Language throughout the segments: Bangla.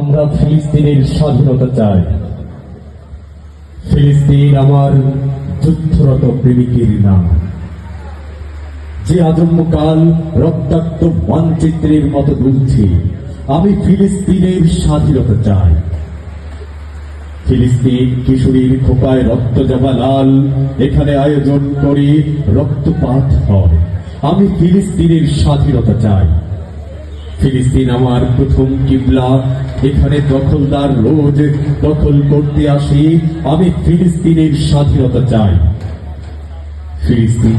আমরা ফিলিস্তিনের স্বাধীনতা চাই। ফিলিস্তিন আমার যুদ্ধরত প্রেমিকের নাম। যে আজন্মকাল রক্তাক্ত মানচিত্রের মতো দুলছে, আমি ফিলিস্তিনের স্বাধীনতা চাই। ফিলিস্তিন কিশোরীর খোপায় রক্ত জমা লাল, এখানে আয়োজন করে রক্তপাত হয়। আমি ফিলিস্তিনের স্বাধীনতা চাই। ফিলিস্তিন আমার প্রথম কিবলা। এখানে দখলদার রোজ দখল করতে আসি। আমি ফিলিস্তিনের স্বাধীনতা চাই। ফিলিস্তিন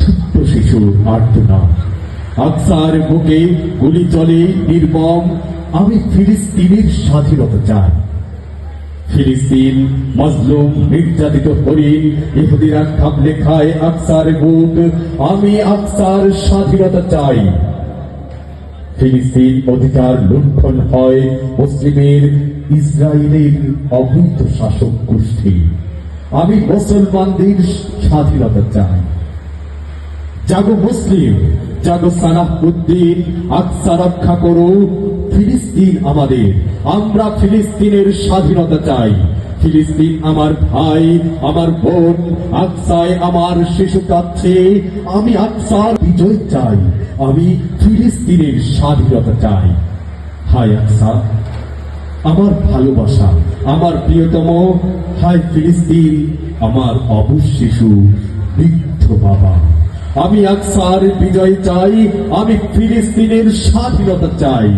ছোট্ট শিশুর আর্তনা আকসার বুকে গুলি চলে, নির্মম। আমি ফিলিস্তিনের স্বাধীনতা চাই। ফিলিস্তিন মজলুম, নির্যাতিত হরিণ ইহুদিরা খাবলে খায় আকসার বুক। আমি আকসার স্বাধীনতা চাই। ফিলিস্তিন অধিকার লুণ্ঠন হয় মুসলিমের ইসরায়েলের অবৈধ শাসক গোষ্ঠী। আমি মুসলমানদের স্বাধীনতা চাই। জাগো মুসলিম, জাগো সালাহুদ্দিন আকসা রক্ষা করো, ফিলিস্তিন আমাদের। আমরা ফিলিস্তিনের স্বাধীনতা চাই। ফিলিস্তিন আমার ভাই, আমার বোন আকসায় আমার শিশু কাচ্ছে, আমি আকসার বিজয় চাই, আমি ফিলিস্তিনের স্বাধীনতা চাই। হায় আকসা আমার ভালোবাসা, আমার প্রিয়তম, হায় ফিলিস্তিন, আমার অবুজ শিশু, বৃদ্ধ বাবা। আমি আকসার বিজয় চাই, আমি ফিলিস্তিনের স্বাধীনতা চাই।